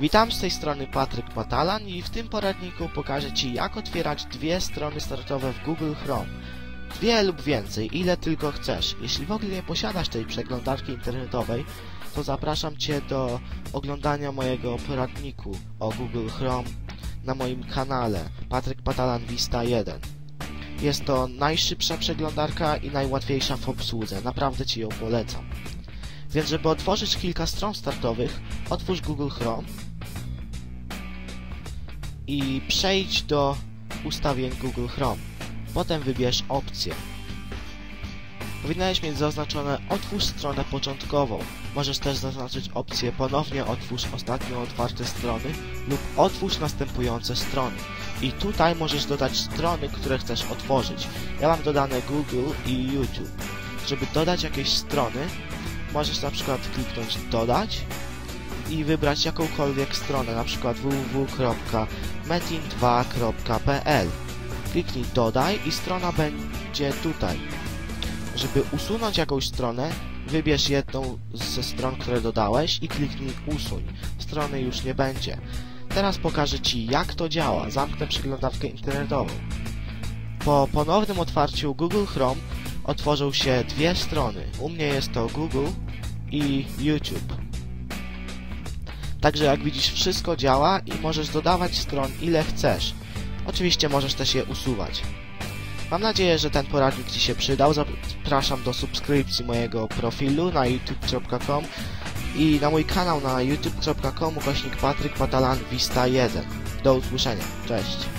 Witam z tej strony Patryk Patalan i w tym poradniku pokażę Ci jak otwierać dwie strony startowe w Google Chrome. Dwie lub więcej, ile tylko chcesz. Jeśli w ogóle nie posiadasz tej przeglądarki internetowej, to zapraszam Cię do oglądania mojego poradniku o Google Chrome na moim kanale Patryk Patalan Vista 1. Jest to najszybsza przeglądarka i najłatwiejsza w obsłudze. Naprawdę Ci ją polecam. Więc żeby otworzyć kilka stron startowych, otwórz Google Chrome i przejdź do ustawień Google Chrome. Potem wybierz opcję. Powinieneś mieć zaznaczone otwórz stronę początkową. Możesz też zaznaczyć opcję ponownie otwórz ostatnio otwarte strony lub otwórz następujące strony. I tutaj możesz dodać strony, które chcesz otworzyć. Ja mam dodane Google i YouTube. Żeby dodać jakieś strony, możesz na przykład kliknąć dodać i wybrać jakąkolwiek stronę, przykład www.metin2.pl Kliknij dodaj i strona będzie tutaj. Żeby usunąć jakąś stronę, wybierz jedną ze stron, które dodałeś i kliknij usuń. Strony już nie będzie. Teraz pokażę Ci jak to działa. Zamknę przeglądarkę internetową. Po ponownym otwarciu Google Chrome otworzą się dwie strony. U mnie jest to Google i YouTube. Także jak widzisz wszystko działa i możesz dodawać stron ile chcesz. Oczywiście możesz też je usuwać. Mam nadzieję, że ten poradnik Ci się przydał. Zapraszam do subskrypcji mojego profilu na youtube.com i na mój kanał na youtube.com ukośnik Patryk Patalan Vista 1. Do usłyszenia. Cześć.